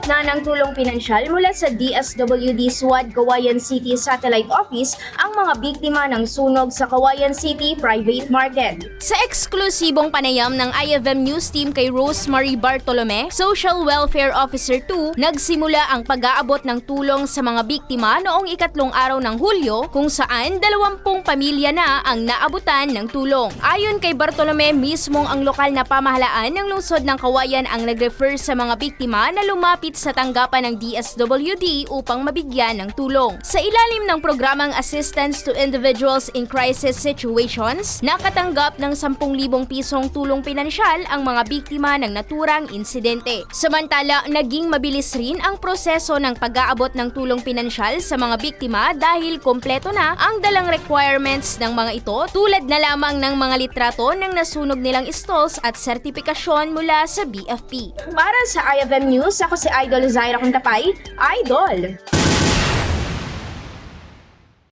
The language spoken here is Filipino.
Nakatanggap na ng tulong pinansyal mula sa DSWD SWAD Kawayan City Satellite Office ang mga biktima ng sunog sa Kawayan City Private Market. Sa eksklusibong panayam ng IFM News Team kay Rosemary Bartolome, Social Welfare Officer 2, nagsimula ang pag-aabot ng tulong sa mga biktima noong ikatlong araw ng Hulyo kung saan dalawampung pamilya na ang naabutan ng tulong. Ayon kay Bartolome, mismong ang lokal na pamahalaan ng lungsod ng Kawayan ang nag-refer sa mga biktima na lumapit sa tanggapan ng DSWD upang mabigyan ng tulong. Sa ilalim ng programang Assistance to Individuals in Crisis Situations, nakatanggap ng 10,000 pisong tulong pinansyal ang mga biktima ng naturang insidente. Samantala, naging mabilis rin ang proseso ng pag-aabot ng tulong pinansyal sa mga biktima dahil kompleto na ang dalang requirements ng mga ito tulad na lamang ng mga litrato ng nasunog nilang stalls at sertipikasyon mula sa BFP. Para sa IFM News, ako si Idol Zaira Kuntapay, Idol!